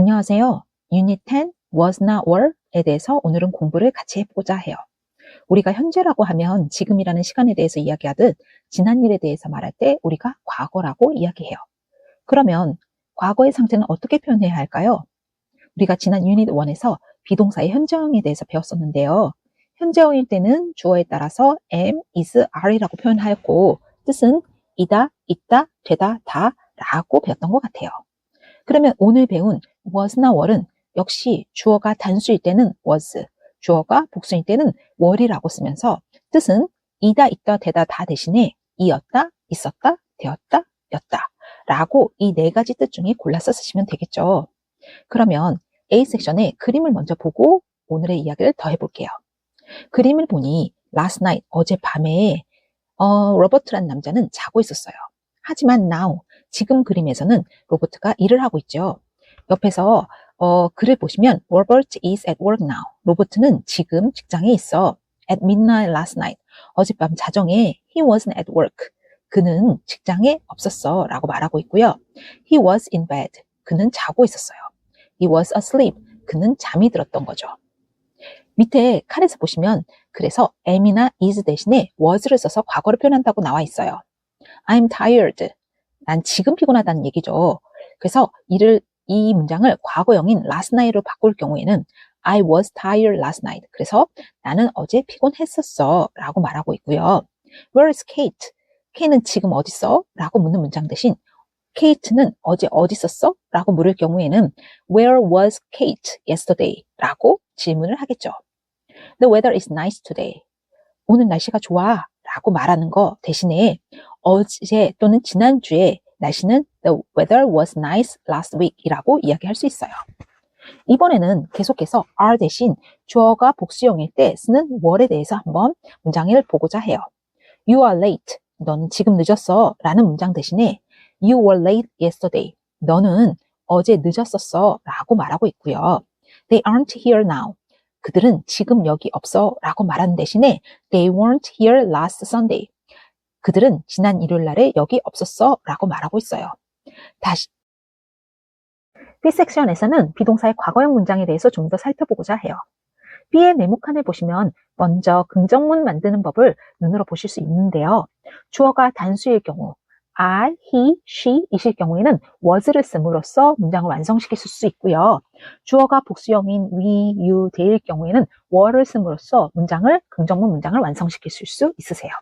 안녕하세요. 유닛 10 was not were에 대해서 오늘은 공부를 같이 해보고자 해요. 우리가 현재라고 하면 지금이라는 시간에 대해서 이야기하듯 지난 일에 대해서 말할 때 우리가 과거라고 이야기해요. 그러면 과거의 상태는 어떻게 표현해야 할까요? 우리가 지난 유닛 1에서 비동사의 현재형에 대해서 배웠었는데요. 현재형일 때는 주어에 따라서 am, is, are이라고 표현하였고 뜻은 이다, 있다, 되다, 다 라고 배웠던 것 같아요. 그러면 오늘 배운 was나 were은 역시 주어가 단수일 때는 was, 주어가 복수일 때는 were이라고 쓰면서 뜻은 이다, 있다, 되다, 다 대신에 이었다, 있었다, 되었다, 였다 라고 이 네 가지 뜻 중에 골라서 쓰시면 되겠죠. 그러면 A 섹션에 그림을 먼저 보고 오늘의 이야기를 더 해볼게요. 그림을 보니 last night, 어젯밤에 어, 로버트란 남자는 자고 있었어요. 하지만 now, 지금 그림에서는 로버트가 일을 하고 있죠. 옆에서 어, 글을 보시면 Robert is at work now. 로버트는 지금 직장에 있어. At midnight last night. 어젯밤 자정에 he wasn't at work. 그는 직장에 없었어 라고 말하고 있고요. He was in bed. 그는 자고 있었어요. He was asleep. 그는 잠이 들었던 거죠. 밑에 칼에서 보시면 그래서 am이나 is 대신에 was를 써서 과거를 표현한다고 나와 있어요. I'm tired. 난 지금 피곤하다는 얘기죠. 그래서 이를 이 문장을 과거형인 last night로 바꿀 경우에는 I was tired last night. 그래서 나는 어제 피곤했었어 라고 말하고 있고요. Where is Kate? Kate는 지금 어딨어? 라고 묻는 문장 대신 Kate는 어제 어디 있었어? 라고 물을 경우에는 Where was Kate yesterday? 라고 질문을 하겠죠. The weather is nice today. 오늘 날씨가 좋아 라고 말하는 거 대신에 어제 또는 지난주에 날씨는 the weather was nice last week 이라고 이야기할 수 있어요. 이번에는 계속해서 are 대신 주어가 복수형일 때 쓰는 were에 대해서 한번 문장을 보고자 해요. You are late. 너는 지금 늦었어. 라는 문장 대신에 You were late yesterday. 너는 어제 늦었었어. 라고 말하고 있고요. They aren't here now. 그들은 지금 여기 없어. 라고 말하는 대신에 They weren't here last Sunday. 그들은 지난 일요일 날에 여기 없었어. 라고 말하고 있어요. 다시 B 섹션에서는 비동사의 과거형 문장에 대해서 좀 더 살펴보고자 해요. B의 네모칸을 보시면 먼저 긍정문 만드는 법을 눈으로 보실 수 있는데요. 주어가 단수일 경우 I, he, she 이실 경우에는 was를 씀으로써 문장을 완성시킬 수 있고요. 주어가 복수형인 we, you, they일 경우에는 were를 씀으로써 문장을 긍정문 문장을 완성시킬 수 있으세요.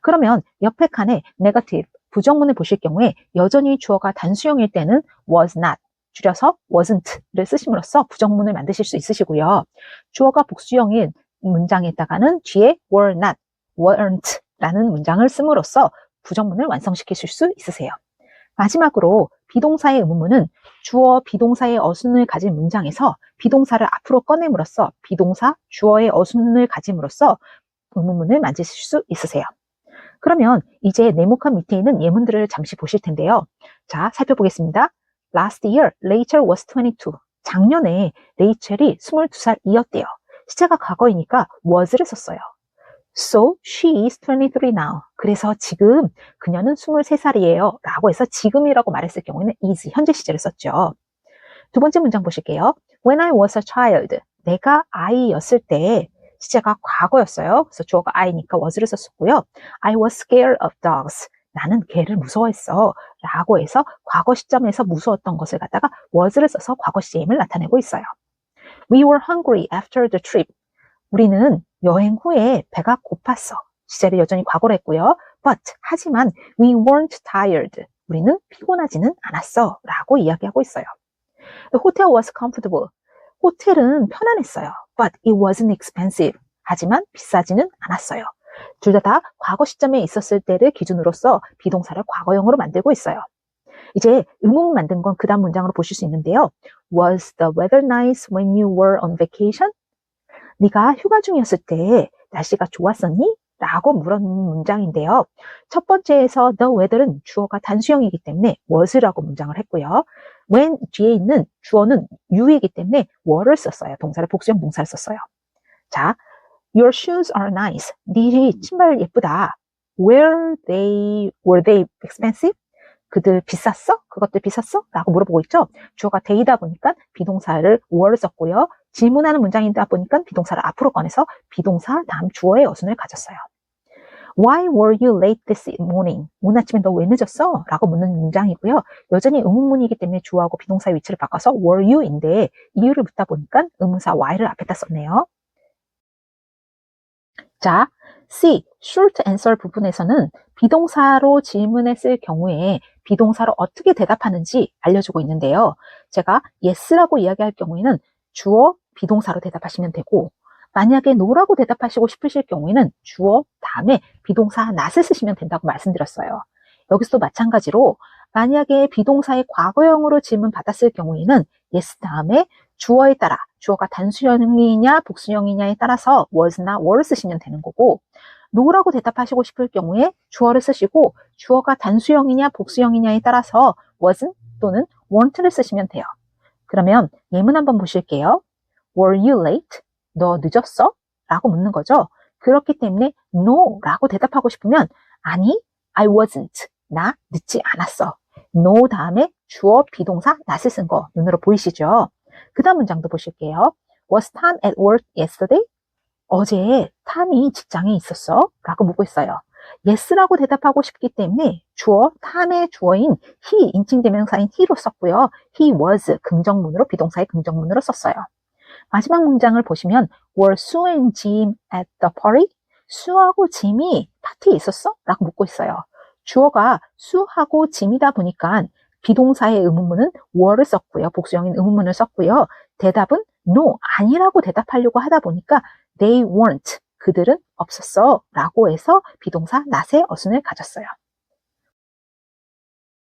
그러면 옆에 칸에 negative, 부정문을 보실 경우에 여전히 주어가 단수형일 때는 was not, 줄여서 wasn't를 쓰심으로써 부정문을 만드실 수 있으시고요. 주어가 복수형인 문장에다가는 뒤에 were not, weren't 라는 문장을 씀으로써 부정문을 완성시키실 수 있으세요. 마지막으로 비동사의 의문문은 주어 비동사의 어순을 가진 문장에서 비동사를 앞으로 꺼냄으로써 비동사 주어의 어순을 가짐으로써 의문문을 만드실 수 있으세요. 그러면 이제 네모칸 밑에 있는 예문들을 잠시 보실 텐데요. 자, 살펴보겠습니다. Last year, Rachel was 22. 작년에 레이첼이 22살이었대요. 시제가 과거이니까 was를 썼어요. So she is 23 now. 그래서 지금 그녀는 23살이에요. 라고 해서 지금이라고 말했을 경우에는 is, 현재 시제를 썼죠. 두 번째 문장 보실게요. When I was a child. 내가 아이였을 때 시제가 과거였어요. 그래서 주어가 I니까 was를 썼었고요. I was scared of dogs. 나는 개를 무서워했어. 라고 해서 과거 시점에서 무서웠던 것을 갖다가 was를 써서 과거 시제임을 나타내고 있어요. We were hungry after the trip. 우리는 여행 후에 배가 고팠어. 시제를 여전히 과거로 했고요. But 하지만 we weren't tired. 우리는 피곤하지는 않았어. 라고 이야기하고 있어요. The hotel was comfortable. 호텔은 편안했어요. But it wasn't expensive. 하지만 비싸지는 않았어요. 둘 다 다 과거 시점에 있었을 때를 기준으로서 비동사를 과거형으로 만들고 있어요. 이제 의문 만든 건 그 다음 문장으로 보실 수 있는데요. Was the weather nice when you were on vacation? 네가 휴가 중이었을 때 날씨가 좋았었니? 라고 물은 문장인데요. 첫 번째에서 the weather은 주어가 단수형이기 때문에 was라고 문장을 했고요. when 뒤에 있는 주어는 you이기 때문에 were를 썼어요. 동사를 복수형 동사를 썼어요. 자, your shoes are nice. 네 신발 예쁘다. Were they, were they expensive? 그들 비쌌어? 그것들 비쌌어? 라고 물어보고 있죠. 주어가 they다 보니까 비동사를 were를 썼고요. 질문하는 문장이다 보니까 비동사를 앞으로 꺼내서 비동사 다음 주어의 어순을 가졌어요. Why were you late this morning? 오늘 아침에 너 왜 늦었어? 라고 묻는 문장이고요. 여전히 의문문이기 때문에 주어하고 비동사의 위치를 바꿔서 were you인데 이유를 묻다 보니까 의문사 why를 앞에다 썼네요. 자, C, short answer 부분에서는 비동사로 질문에 쓸 경우에 비동사로 어떻게 대답하는지 알려주고 있는데요. 제가 yes라고 이야기할 경우에는 주어, 비동사로 대답하시면 되고 만약에 no라고 대답하시고 싶으실 경우에는 주어 다음에 비동사 not을 쓰시면 된다고 말씀드렸어요. 여기서도 마찬가지로 만약에 비동사의 과거형으로 질문 받았을 경우에는 yes 다음에 주어에 따라 주어가 단수형이냐 복수형이냐에 따라서 was나 were를 쓰시면 되는 거고 no라고 대답하시고 싶을 경우에 주어를 쓰시고 주어가 단수형이냐 복수형이냐에 따라서 wasn't 또는 weren't를 쓰시면 돼요. 그러면 예문 한번 보실게요. Were you late? 너 늦었어? 라고 묻는 거죠. 그렇기 때문에 no라고 대답하고 싶으면 아니, I wasn't. 나 늦지 않았어. no 다음에 주어 비동사 not을 쓴 거 눈으로 보이시죠? 그 다음 문장도 보실게요. Was Tom at work yesterday? 어제 탐이 직장에 있었어? 라고 묻고 있어요. yes라고 대답하고 싶기 때문에 주어, 탐의 주어인 he, 인칭 대명사인 he로 썼고요. he was, 긍정문으로, 비동사의 긍정문으로 썼어요. 마지막 문장을 보시면 were Sue and Jim at the party? 수하고 짐이 파티에 있었어? 라고 묻고 있어요. 주어가 수하고 짐이다 보니까 비동사의 의문문은 were를 썼고요. 복수형인 의문문을 썼고요. 대답은 no, 아니라고 대답하려고 하다 보니까 they weren't, 그들은 없었어 라고 해서 비동사 not의 어순을 가졌어요.